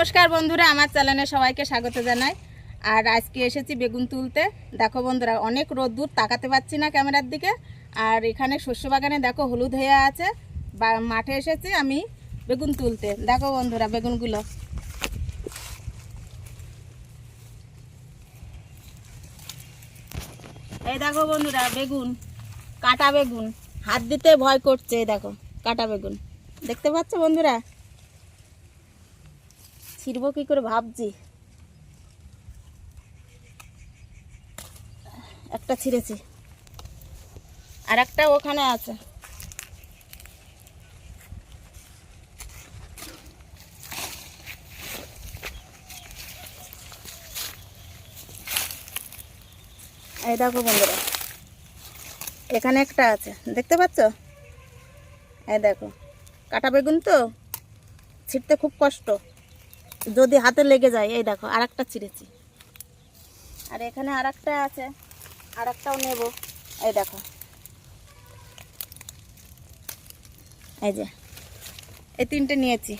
নমস্কার বন্ধুরা, আমার চ্যানেলে সবাইকে স্বাগত জানাই। আর আজকে এসেছি বেগুন তুলতে। দেখো বন্ধুরা, অনেক রোদ্দুর, তাকাতে পাচ্ছি না ক্যামেরার দিকে। আর এখানে শস্য বাগানে দেখো হলুদ হয়ে আছে। বা মাঠে এসেছি আমি বেগুন তুলতে। দেখো বন্ধুরা বেগুনগুলো। এই দেখো বন্ধুরা, বেগুন, কাটা বেগুন। হাত দিতে ভয় করছে, এই দেখো, কাটা বেগুন। দেখতে পাচ্ছ বন্ধুরা? ছিড়বো কি করে ভাবছি? একটা ছিঁড়েছি। আর একটা ওখানে আছে। এই দেখো বন্ধুরা, এখানে একটা আছে। দেখতে পাচ্ছ? এই দেখো, কাটা বেগুন তো? ছিঁড়তে খুব কষ্ট। যদি হাতে লেগে যায়, এই দেখো আর একটা ছিঁড়েছি। আর এখানে আর একটা আছে আর একটাও নেব। এই দেখো। এই যে, এই তিনটে নিয়েছি।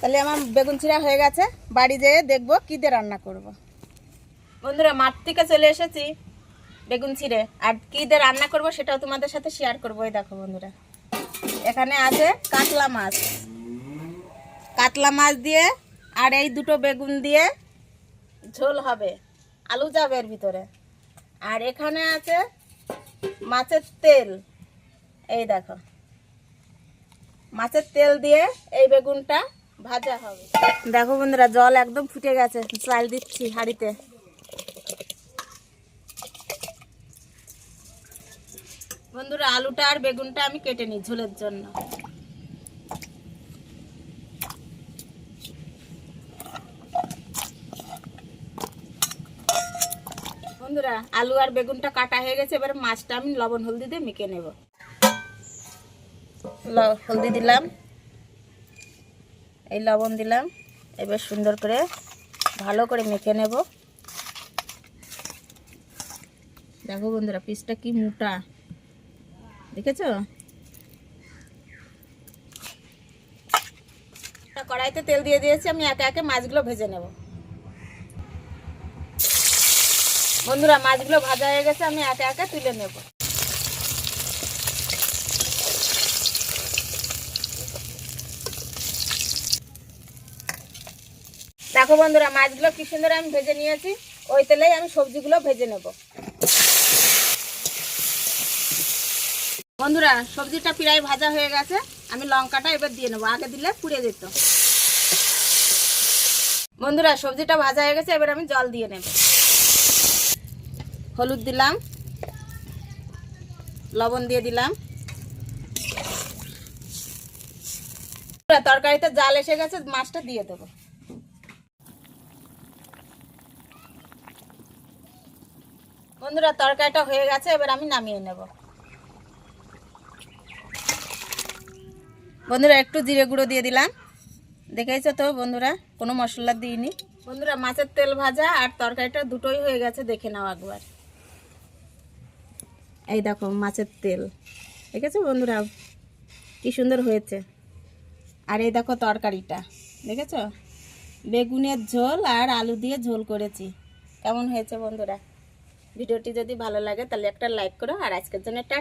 তাহলে আমার বেগুন ছিঁড়া হয়ে গেছে, বাড়ি যেয়ে দেখব কী দিয়ে রান্না করব। বন্ধুরা, মাঠ থেকে চলে এসেছি। বেগুন ছিঁড়ে। আর কী দিয়ে রান্না করব সেটাও তোমাদের সাথে শেয়ার করব, এই দেখো বন্ধুরা। এখানে আছে কাতলা মাছ। কাতলা মাছ দিয়ে আর এই দুটো বেগুন দিয়ে ঝোল হবে। আলু যাবে এর ভিতরে। আর এখানে আছে মাছের তেল। এই দেখো। মাছের তেল দিয়ে এই বেগুনটা ভাজা হবে। দেখো বন্ধুরা, জল একদম ফুটে গেছে। চাল দিচ্ছি হাঁড়িতে। বন্ধুরা, আলুটা আর বেগুনটা আমি কেটে নিই ঝোলের জন্য। বন্ধুরা, আলু আর বেগুনটা কাটা হয়ে গেছে, এবার মাছটা আমি লবণ হলদি দিয়ে মেখে নেব। হলদি দিলাম। এই লবণ দিলাম, এবার সুন্দর করে ভালো করে মেখে নেব। দেখো বন্ধুরা, পিসটা কি মোটা। দেখেছ? কড়াইতে তেল দিয়ে দিয়েছি, আমি একে একে মাছগুলো ভেজে নেব। বন্ধুরা, মাছগুলো ভাজা হয়ে গেছে, আমি একে একে তুলে নেব। দেখো বন্ধুরা, মাছগুলো কি সুন্দর আমি ভেজে নিয়েছি, ওই তেলেই আমি সবজিগুলো ভেজে নেব। বন্ধুরা, সবজিটা প্রায় ভাজা হয়ে গেছে। আমি লঙ্কাটা এবার দিয়ে নেব। আগে দিলে পুড়ে যেত। বন্ধুরা, সবজিটা ভাজা হয়ে গেছে, এবার আমি জল দিয়ে নেব। হলুদ দিলাম, লবণ দিয়ে দিলাম। তরকারিতে জাল এসে গেছে, মাছটা দিয়ে দেবো। বন্ধুরা, তরকারিটা হয়ে গেছে, এবার আমি নামিয়ে নেব। বন্ধুরা, একটু জিরে গুঁড়ো দিয়ে দিলাম। দেখেছ তো বন্ধুরা, কোনো মশলা দিইনি। বন্ধুরা, মাছের তেল ভাজা আর তরকারিটা দুটোই হয়ে গেছে, দেখে নাও একবার। এই দেখো, মাছের তেল। ঠিক আছে বন্ধুরা, কি সুন্দর হয়েছে। আর এই দেখো তরকারিটা। দেখেছ? বেগুনের ঝোল আর আলু দিয়ে ঝোল করেছি। কেমন হয়েছে বন্ধুরা? ভিডিওটি যদি ভালো লাগে, তাহলে একটা লাইক করো। আর আজকের জন্য টাটা।